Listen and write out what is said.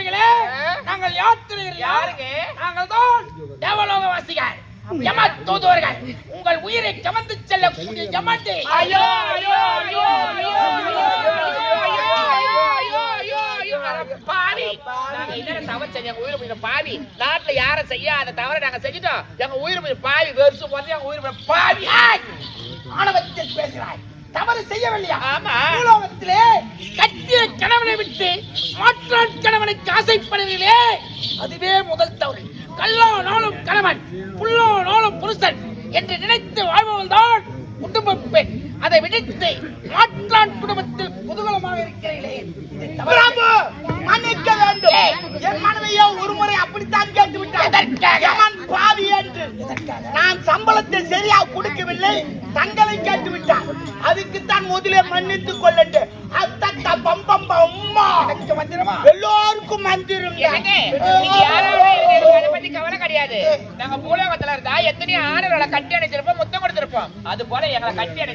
தேவதைகளே நாங்கள் யாத்திரையில் யாருக்கு நாங்கள் தான் தேவலோக வாசிகள் யம தூதுவர்கள் உங்கள் உயிரை கவர்ந்து செல்லக்கூடிய யமத்தை ஐயோ ஐயோ ஐயோ ஐயோ ஐயோ பாவி நாங்க என்ன தவறு செஞ்சோம் உயிர் போய் நாட்டுல யார செய்யாத தவற நாங்க செஞ்சிட்டோம் எங்க உயிர் போய் பாவி வெறுசு போறது எங்க உயிர் போய் பாவி ஆணவத்தில் பேசுகிறாய் தவறு செய்யவில்லையா ஆமா கணவனை விட்டு மாற்றான் கணவனுக்கு ஆசைப்படுவீர்களே அதுவே முதல் தவறு. கல்லானாலும் கணவன் புல்லானாலும் புருஷன் என்று நினைத்து வாழ்பவள் தான் குடும்ப பெண். அதை விடுத்து மாற்றான் குடும்பத்தில் குதூகலமாக இருக்கிறீர்களே. மன்னிக்க வேண்டும். என் மனைவியோ ஒரு முறை அப்படித்தான் கேட்டு விட்டார் பாவி என்று. நான் சம்பளத்தை சரியா கொடுக்கவில்லை. தங்களை கேட்டு விட்டார் அதுக்குத்தான் முதலே மன்னித்துக் அம்மா எனக்கு மந்திரமா? எல்லோருக்கும் மந்திரம் பத்தி கவலை கிடையாது. நாங்க பூலோகத்துல இருந்தா எத்தனையோ ஆணுகளை கட்டி அணைச்சிருப்போம் முத்தம் கொடுத்திருப்போம். அது போல எங்களை கட்டி